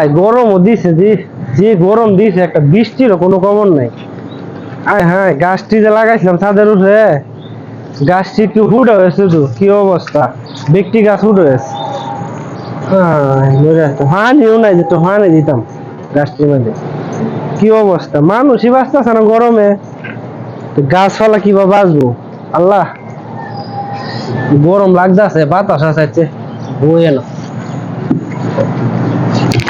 ভাই, গরমও দিছে, যে গরম দিছে, একটা বৃষ্টিরও কোনো খবর নাই। আয় হ্যাঁ গাছটি যে লাগাইছিলাম ছাদের উঠে গাছটি একটু ফুটে হয়েছে তো, কি অবস্থা? ব্যক্তি গাছ ফুটে হয়েছে। হানিও নাই যে তো হানি দিতাম গাছটির মধ্যে। কি অবস্থা? মানুষই বাঁচতেছে না গরমে। গাছপালা কীভাবে বাঁচবো? আল্লাহ, গরম লাগতেছে, বাতাস আছে বইয়ে না এই কিসে কই গেছো কিবে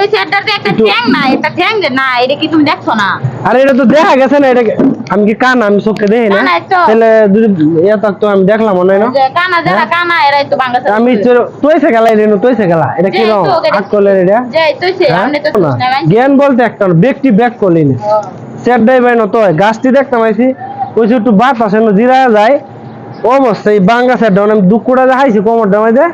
এই সেটাতে একটা ঠ্যাং না এটা ঠ্যাং যে না এটা কি তুমি দেখছ না? আরে এটা তো দেখা গেছে না এটা আমি কি কান? আমি চোখে দেখি না। তাহলে ইয়ে আমি দেখলাম মনে না? কানা যারা হ্যাঁ? কানা এরাই তো বাঙ্গা আমি তৈছে গেলা এটা তৈছে গেলা এটা কি রকম হাত করলে এটা? যে তো হ্যাঁ? আমনে তো জ্ঞান বলতে একটা ব্যক্তি ব্যাক করলি না। চেয়ারটাই পাই না তো গাছটি দেখতাম আইছি ওই একটু বাতাস জিরা যায় অবস্থা এই বাঙ্গা চেয়ারটা আমি দুঃখটা দেখাইছি কোমরটা মধ্যে